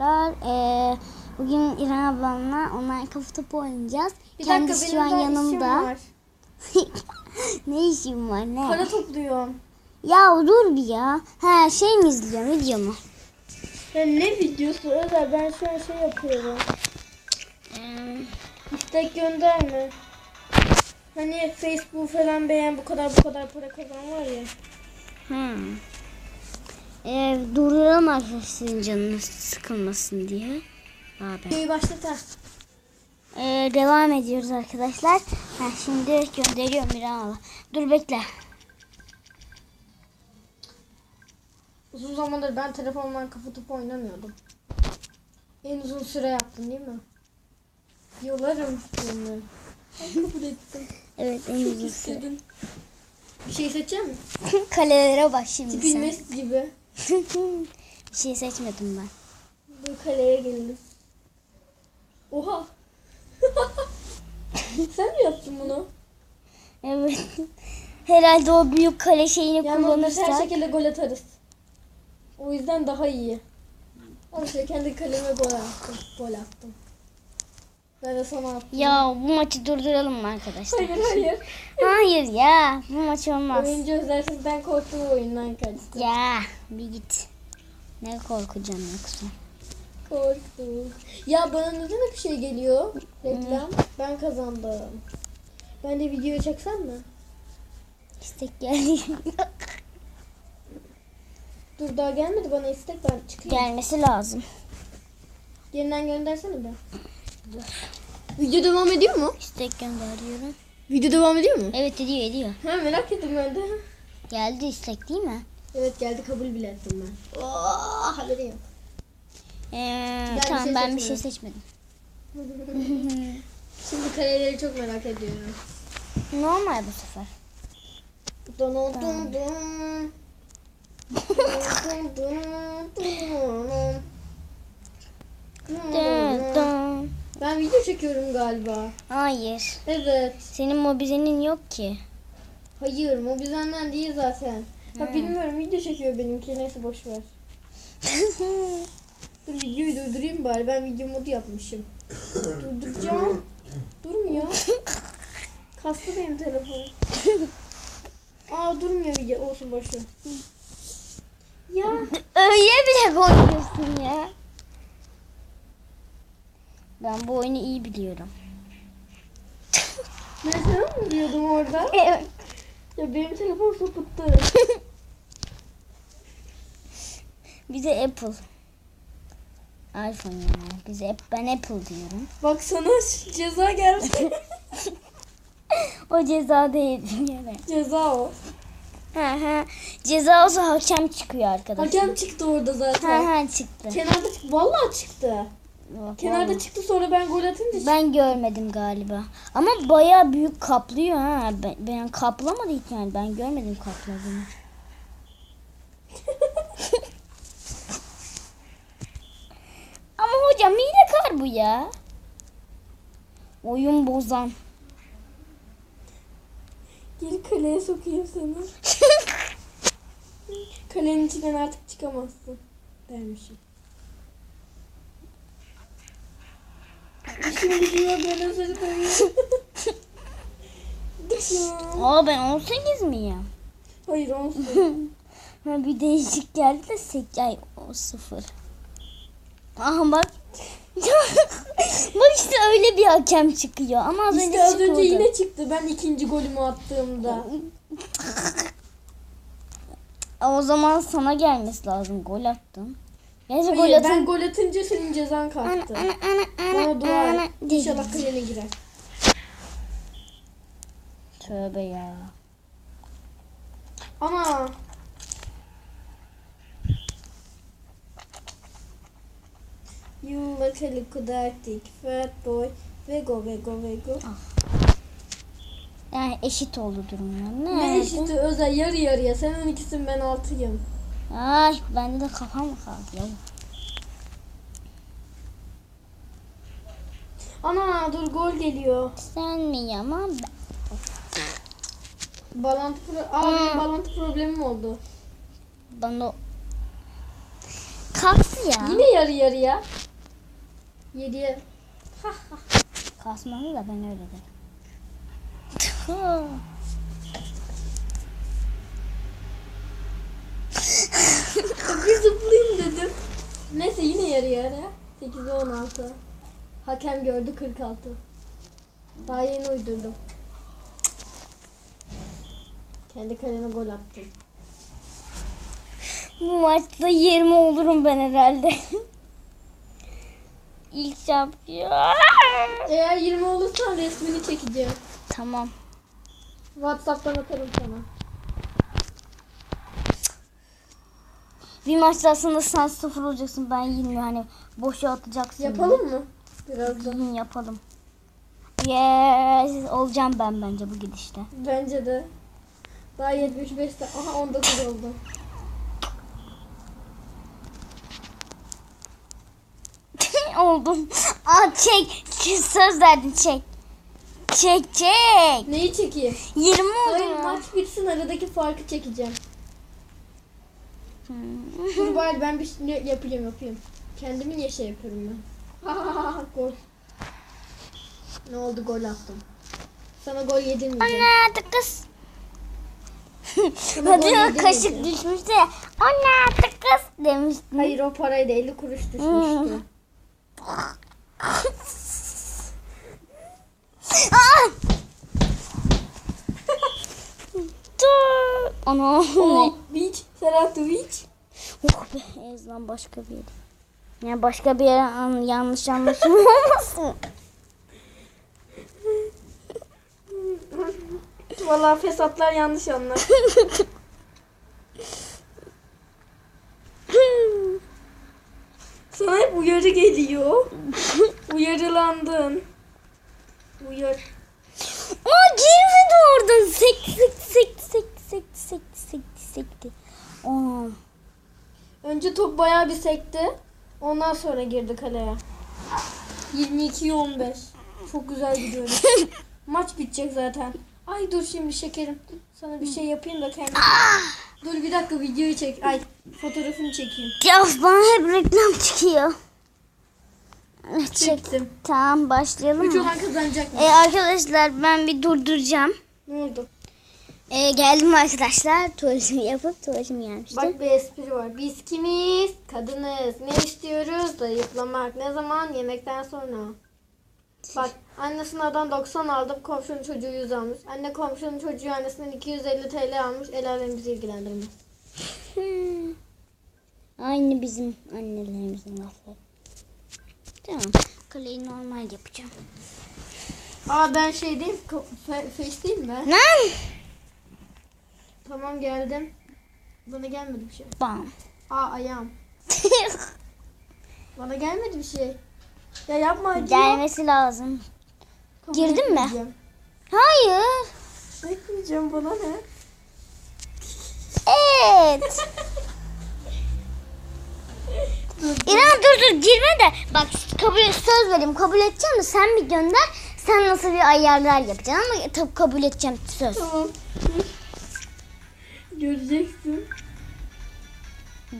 Arkadaşlar eee, bugün İrem ablamla online kafa topu oynayacağız. Bir Kendisi dakika şu an işim yanımda. ne işin var ne? Para topluyorum. Ya dur bir ya. Ha şey mi izliyorsun video mu? Ya ne videosu Özer ben şu an şey yapıyorum. Hmm, İstek gönderme. Hani Facebook falan beğen bu kadar bu kadar para kazan var ya. Hmm. Eee durduralım arkadaşların canını sıkılmasın diye. Abi. Videoyu başlat ha. Eee, devam ediyoruz arkadaşlar. Ha, şimdi gönderiyorum abla. Dur bekle. Uzun zamandır ben telefondan kafa topu oynamıyordum. En uzun süre yaptım değil mi? Yolarım. Ben kabul ettim. Evet en uzun süre. Bir şey seçeceğim mi? Kalelere bak şimdi. Messi gibi. Bir şey seçmedim ben. Bu kaleye geldim. Oha. Sen mi yaptın bunu? Evet. Herhalde o büyük kale şeyini Yani biz her kullanırsak. şekilde gol atarız. O yüzden daha iyi. Ama işte kendi kaleme gol attım. Gol attım. Ben de sana attım. Ya bu maçı durduralım mı arkadaşlar? Hayır hayır. Hayır ya bu maç olmaz. Oyuncu özelsizden korktuğu oyundan kaçtı. Ya bir git. Ne korkacağım yoksa. Korktum. Ya bana neden hep şey geliyor? Reklam. Ben kazandım. Ben de video çeksem mi? İstek geldi. Dur daha gelmedi bana istek ben çıkayım. Gelmesi lazım. Yeniden göndersene be. Video devam ediyor mu? İstek gönderiyorum. Video devam ediyor mu? Evet ediyor ediyor. Ha merak ettim ben de. Geldi istek değil mi? Evet geldi kabul bile ettim ben. Oo, haberim yok. Ee, bir tamam şey ben bir şey seçmedim. Şimdi kareleri çok merak ediyorum. Normal bu sefer. Dun dun dun dun. Dun dun dun. Ben video çekiyorum galiba. Hayır. Evet. Senin mobizenin yok ki. Hayır mobilden değil zaten. Ha bilmiyorum video çekiyor benimki neyse boş ver. Dur videoyu durdurayım bari ben video modu yapmışım. Durduracağım. Durmuyor. Kastı benim telefon. Aa durmuyor video olsun boş ver. Ya Öyle bile oynuyorsun ya. Ben bu oyunu iyi biliyorum. ben sana mı vuruyordum orada? Evet. Ya benim telefon sapıttı. Bize Apple. iPhone yani. Bize App- ben Apple diyorum. Bak sana ceza geldi. O ceza değil yani. ceza o. Ha ha. Ceza olsa hakem çıkıyor arkadaşlar. Hakem çıktı orada Ha zaten. ha çıktı. Kenarda çıktı. Vallahi çıktı. Bak, Kenarda vallahi. çıktı sonra ben gol atınca. Ben görmedim galiba. Ama baya büyük kaplıyor ha. Ben, ben kaplamadı hiç yani. Ben görmedim kapladığını. Ama hocam hilekar bu ya. Oyun bozan. Geri kaleye sokayım seni. Kalenin içinden artık çıkamazsın. Dermişim. İşim gidiyor ben ya. Aa ben 18 miyim? Hayır olsun. Ha, bir değişik geldi de 8 ay o sıfır. Aha bak. bak işte öyle bir hakem çıkıyor ama az önce İşte az önce yine çıktı. Ben ikinci golümü attığımda. O zaman sana gelmesi lazım. Gol attın. Neyse gol atın. ben gol atınca senin cezan Ana, kalktı. ana, ana, Bana ana, dua ana et. İnşallah kalene girer. Tövbe ya. Ana. You look a little dark, fat boy. Vego, vego, vego. Yani eşit oldu durumlar. Ne Ne? eşiti özel yarı yarıya. Sen 12'sin ben 6'yım. Ay bende de kafam kaldı ya? Ana dur gol geliyor. Sen mi ama Bağlantı pro Aa, benim bağlantı problemim oldu. bana kalksın ya. Yine yarı yarıya. Yediye. Kasmalı da ben öyle derim. Bir zıplayayım dedim. Neyse yine yarı yarıya. 8'e 16. Hakem gördü 46. Daha yeni uydurdum. Kendi kaleme gol attım. Bu maçta 20 olurum ben herhalde. İlk şampiyon. Eğer 20 olursan resmini çekeceğim. Tamam. Whatsapp'tan atarım sana. Bir maçta aslında sen sıfır olacaksın. Ben 20 hani boşa atacaksın. Yapalım mı? Birazdan. Hı, yapalım. Yes. Olacağım ben bence bu gidişte. Bence de. Daha 75 de. Aha 19 oldu. Oldum. Aa çek. Söz verdin çek. Çek çek. Neyi çekeyim? 20 Hayır oldu. maç bitsin aradaki farkı çekeceğim. Dur bari ben bir şey yapayım yapayım. Kendimin yaşa yapıyorum ben. gol. Ne oldu gol attım. Sana gol yedirmeyeceğim. Ana kız. Hadi kaşık düşmüştü ya. Ana kız demiştin. Hayır o paraydı 50 kuruş düşmüştü. Dur. Ana. Beach. Oh be ezdan başka bir yere. Yani başka bir yere an- yanlış anlaşılma olmasın. Valla fesatlar yanlış anlar. Sana hep uyarı geliyor. Uyarılandın. Uyar. Aa girmedi oradan. Sekti sekti sekti sekti sekti sekti sekti sekti. Aa. Bayağı bir sekti. Ondan sonra girdi kaleye. 22 15. Çok güzel gidiyoruz. Maç bitecek zaten. Ay dur şimdi şekerim. Sana bir şey yapayım da kendim. dur bir dakika videoyu çek. Ay fotoğrafını çekeyim. Ya bana hep reklam çıkıyor. Çek. Çektim. Tamam başlayalım Üç mı? olan kazanacak mı? Ee, arkadaşlar ben bir durduracağım. Ne oldu? Ee, geldim arkadaşlar. Tuvaletimi yapıp tuvaletimi gelmiştim. Bak bir espri var. Biz kimiz? Kadınız. Ne istiyoruz? Zayıflamak. Ne zaman? Yemekten sonra. Bak anne sınavdan 90 aldım. Komşunun çocuğu 100 almış. Anne komşunun çocuğu annesinden 250 TL almış. El alem bizi ilgilendirmez. Hmm. Aynı bizim annelerimizin lafları. Tamam. Kaleyi normal yapacağım. Aa ben şey diyeyim. ko- fe- Face değil mi? Lan! Tamam geldim. Bana gelmedi bir şey. Bam. Aa ayağım. Bana gelmedi bir şey. Ya yapma acıyor. Gelmesi lazım. Kabul Girdin mi? Hayır. Etmeyeceğim bana ne? Evet. İrem dur dur girme de bak kabul söz vereyim kabul edeceğim de sen bir gönder sen nasıl bir ayarlar yapacaksın ama tabii kabul edeceğim söz. Tamam. Göreceksin.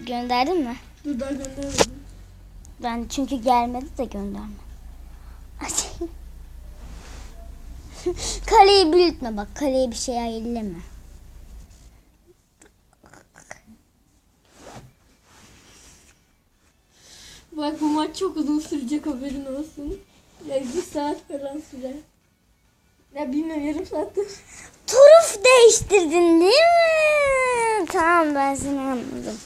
Gönderdin mi? Dur daha göndermedim. Ben çünkü gelmedi de gönderme. Kaleyi büyütme bak kaleye bir şey ayırlama. Bak bu maç çok uzun sürecek haberin olsun. Ya bir saat falan sürer. Ya bilmiyorum yarım saattir. Turuf değiştirdin değil mi? Tamam ben seni anladım.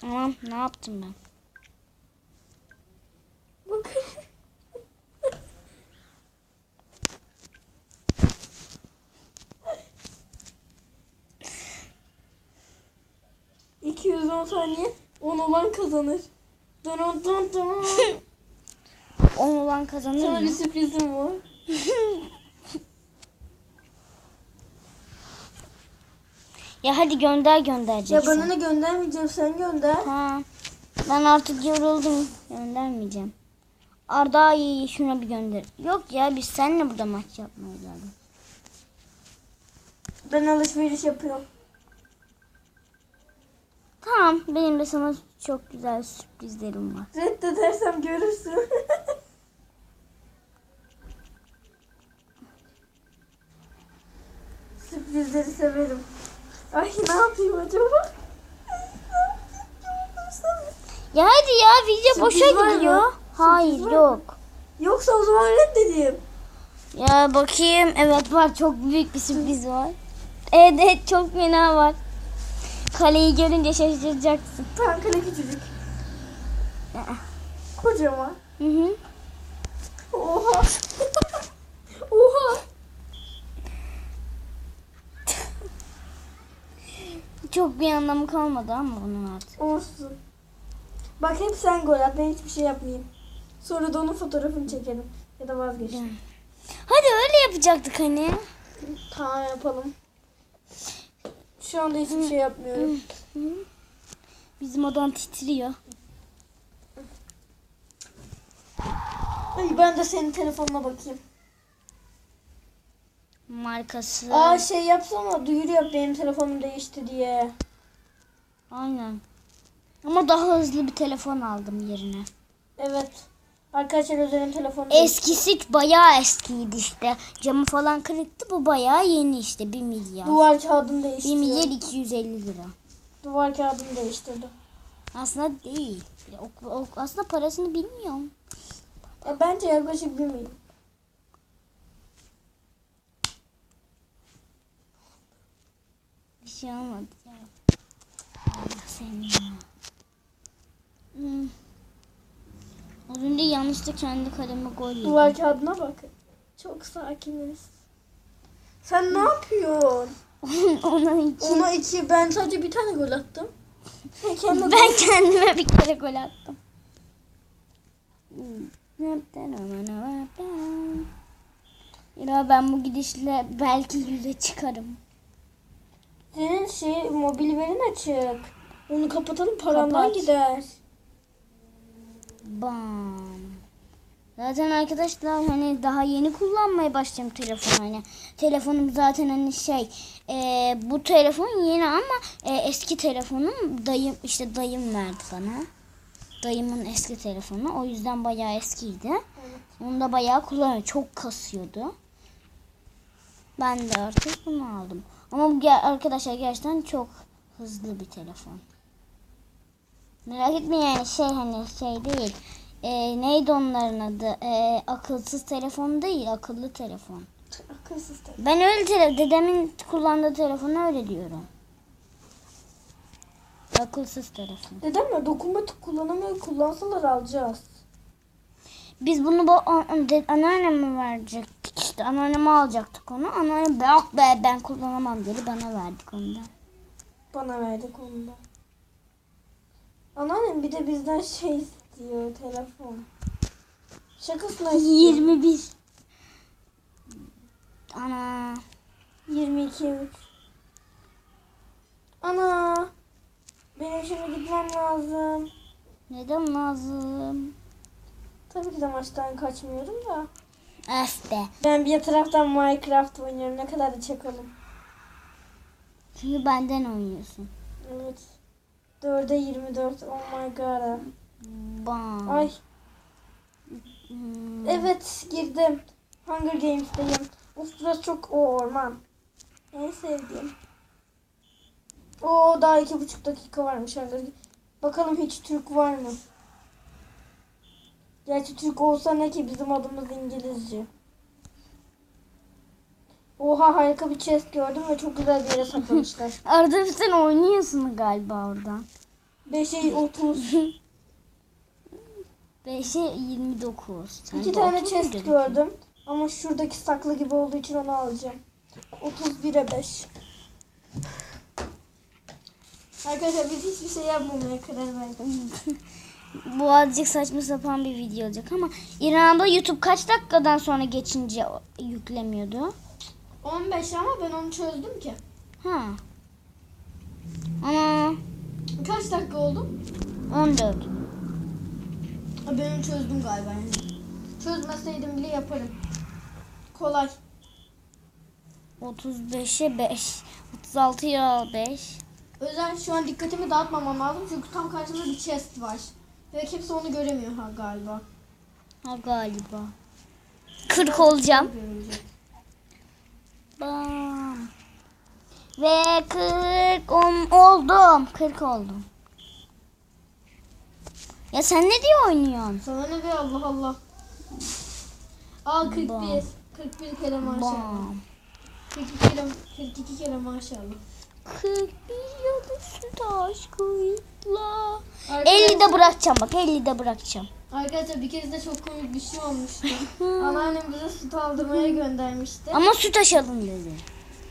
Tamam ne yaptım ben? Bak. ...210 saniye 10 olan kazanır. Dun dun dun dun. On olan kazanır Sana bir mı? sürprizim var. Ya hadi gönder Ya göndereceksin. bana ne göndermeyeceğim sen gönder. Ha. Ben artık yoruldum. Göndermeyeceğim. Arda iyi şuna bir gönder. Yok ya biz seninle burada maç yapmaya geldik. Ben alışveriş yapıyorum. Tamam benim de sana çok güzel sürprizlerim var. Reddedersem görürsün. Sürprizleri severim. Ay ne yapayım acaba? Ya hadi ya video Sürpriz boşa var mı? gidiyor. Hayır Sürpriz var mı? yok. Yoksa o zaman reddedeyim. Ya bakayım. Evet var çok büyük bir sürpriz var. Evet, evet çok fena var. Kaleyi görünce şaşıracaksın. Tamam kale küçücük. Kocaman. Hı hı. Oha. Oha. Çok bir anlamı kalmadı ama bunun artık. Olsun. Bak hep sen gol at ben hiçbir şey yapmayayım. Sonra da onun fotoğrafını çekelim. Ya da vazgeçtim. Hadi öyle yapacaktık hani. Tamam yapalım. Şu anda hiçbir şey yapmıyorum. Bizim odan titriyor. Ay ben de senin telefonuna bakayım. Markası. Aa şey yapsana duyuru yap benim telefonum değişti diye. Aynen. Ama daha hızlı bir telefon aldım yerine. Evet. Arkadaşlar Özer'in telefonu. Eskisi bayağı eskiydi işte. Camı falan kırıktı. Bu bayağı yeni işte. 1 milyar. Duvar kağıdını 1 değiştirdi. milyar 250 lira. Duvar kağıdını değiştirdi. Aslında değil. Aslında parasını bilmiyorum. E, bence yaklaşık bir milyon. Şey olmadı. Allah seni ya. Hmm. Az önce yanlışlıkla kendi kaleme gol yedim. Duvar kağıdına bak. Çok sakiniz. Sen ne yapıyorsun? Ona iki. Ona iki. Ben sadece bir tane gol attım. Ben kendime bir kere gol attım. Ya ben bu gidişle belki yüze çıkarım. Senin şey mobil verin açık. Onu kapatalım parandan Kapat. gider. Bam. Zaten arkadaşlar hani daha yeni kullanmaya başladım telefonu hani. Telefonum zaten hani şey e, bu telefon yeni ama e, eski telefonum dayım işte dayım verdi bana. Dayımın eski telefonu o yüzden bayağı eskiydi. Evet. Onu da bayağı kullanıyor. Çok kasıyordu. Ben de artık bunu aldım. Ama arkadaşlar gerçekten çok hızlı bir telefon. Merak etmeyin yani şey hani şey değil. Ee, neydi onların adı? Ee, akılsız telefon değil, akıllı telefon. Akılsız tabii. Ben öyle tele dedemin kullandığı telefonu öyle diyorum. Akılsız telefon. Neden mi? Dokunmatik kullanamıyor. Kullansalar alacağız. Biz bunu bu anneanneme verecektik işte. Anneanneme alacaktık onu. Anneannem bak be ben kullanamam dedi. Bana verdik onu da. Bana verdik onu da. Anneannem bir de bizden şey istiyor telefon. Şakasına istiyor. 21. Ana. 22 3. Ana. Benim şimdi gitmem lazım. Neden lazım? Tabii ki de maçtan kaçmıyorum da. Öf be. Ben bir taraftan Minecraft oynuyorum. Ne kadar da çakalım. Çünkü benden oynuyorsun. Evet. 4'e 24. Oh my god. Bam. Ay. Hmm. Evet girdim. Hunger Games'teyim. Uf burası çok o orman. En sevdiğim. Oo daha iki buçuk dakika varmış Hunger Games. Bakalım hiç Türk var mı? Gerçi Türk olsa ne ki bizim adımız İngilizce. Oha harika bir chest gördüm ve çok güzel bir yere saklamışlar. Arada sen oynuyorsun galiba oradan. 5'e 30. 5'e 29. Sen İki tane 30 chest dedin. gördüm. Ama şuradaki saklı gibi olduğu için onu alacağım. 31'e 5. Arkadaşlar biz hiçbir şey yapmamaya karar verdik. Bu azıcık saçma sapan bir video olacak ama İrem abla YouTube kaç dakikadan sonra geçince yüklemiyordu? 15 ama ben onu çözdüm ki. Ha. Ana Kaç dakika oldu? 14. Ben onu çözdüm galiba yani. Çözmeseydim bile yaparım. Kolay. 35'e 5. 36'ya 5. O yüzden şu an dikkatimi dağıtmamam lazım çünkü tam karşımda bir chest var. Ve kimse onu göremiyor ha galiba. Ha galiba. 40 olacağım. Bam. Ve 40 on, oldum. 40 oldum. Ya sen ne diye oynuyorsun? Sana ne be Allah Allah. Al 41. Bam. 41 kere maşallah. Bam. 42 kere, 42 kere maşallah. 41 yıldızlı taş kuyutla. Arkadaşlar- 50 de bırakacağım bak 50 de bırakacağım. Arkadaşlar bir kez de çok komik bir şey olmuştu. Anneannem bize süt aldırmaya göndermişti. Ama su taşalım dedi.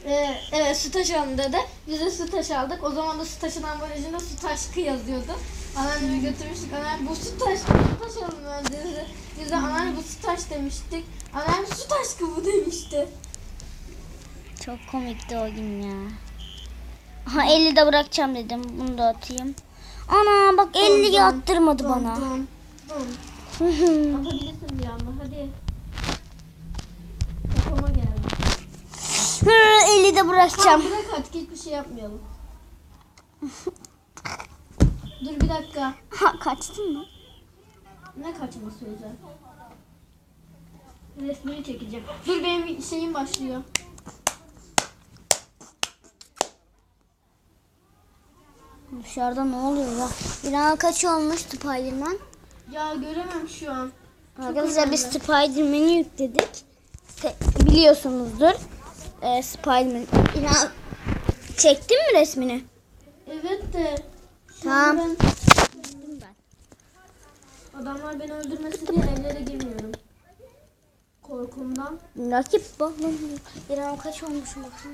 Ee, evet su taşalım dedi. Biz de su taş aldık. O zaman da su taşın ambalajında su taşkı yazıyordu. Anneannemi götürmüştük. Anneannem bu su taş, su taşalım ben dedi. Biz de anneanne bu su taş demiştik. Anneannem su taşkı bu demişti. Çok komikti o gün ya. Ha 50 de bırakacağım dedim. Bunu da atayım. Ana bak 50'yi Dön, attırmadı bana. Atabilirsin bir anda hadi. Kafama geldi. Hı, 50 de bırakacağım. Tamam bırak artık hiçbir şey yapmayalım. Dur bir dakika. Ha kaçtın mı? Ne kaçması özel? Resmini çekeceğim. Dur benim şeyim başlıyor. Dışarıda ne oluyor ya? Bir an kaç olmuş Spiderman? Ya göremem şu an. Arkadaşlar biz önemli. Spiderman'i yükledik. Te- biliyorsunuzdur. Ee, Spiderman. İnan çektin mi resmini? Evet de. Tamam. Ben, adamlar beni öldürmesin diye evlere girmiyorum. Korkumdan. Rakip bak. Bir an kaç olmuş baksana.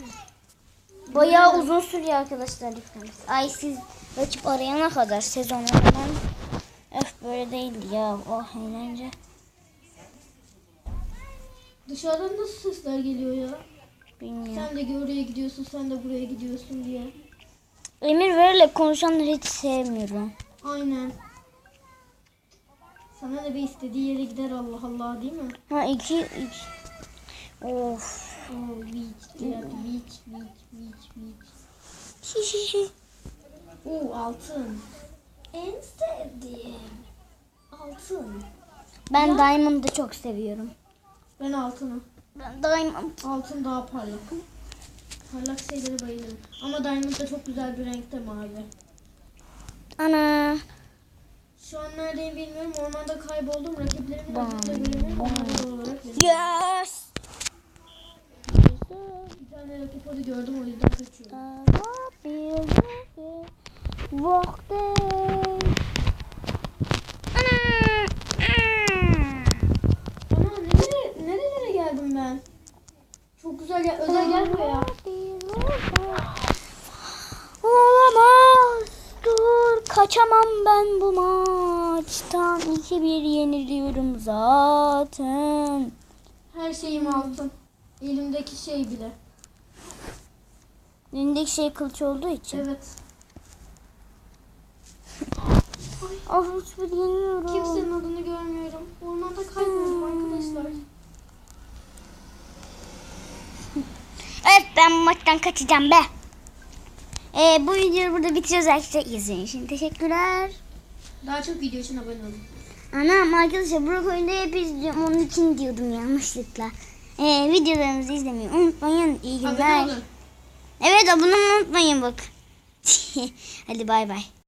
Bayağı uzun sürüyor arkadaşlar yüklemesi. Ay siz rakip arayana kadar sezon falan. Öf böyle değildi ya. Oh eğlence. Dışarıdan nasıl sesler geliyor ya? Bilmiyorum. Sen de oraya gidiyorsun, sen de buraya gidiyorsun diye. Emir böyle konuşanları hiç sevmiyorum. Aynen. Sana ne be istediği yere gider Allah Allah değil mi? Ha iki, iki. Of. Beach. Şi şi şi. Oo, altın. En sevdiğim. Altın. Ben Diamond'ı çok seviyorum. Ben altını. Ben Diamond. Altın daha parlak. Parlak şeylere bayılırım. Ama diamond da çok güzel bir renkte mavi. Ana. Şu an neredeyim bilmiyorum. Ormanda kayboldum. Bam. Onlar da olarak benim. Tane rakip orada gördüm o yüzden kaçıyorum. Nerelere geldim ben? Çok güzel gel. Özel gel buraya. Olamaz. Dur kaçamam ben bu maçtan. 2-1 yeniliyorum zaten. Her şeyim altın. Elimdeki şey bile. Elindeki şey kılıç olduğu için. Evet. Ah hiçbir yeniyorum. Kimsenin adını görmüyorum. Ormanda kayboldum arkadaşlar. Evet ben bu maçtan kaçacağım be. Ee, bu videoyu burada bitiriyoruz arkadaşlar. İzlediğiniz için teşekkürler. Daha çok video için abone olun. Anam arkadaşlar oyunda hep izliyorum. Onun için diyordum yanlışlıkla. Ee, videolarımızı izlemeyi unutmayın. İyi Abone günler. olun. Evet abone olmayı unutmayın bak. Hadi bay bay.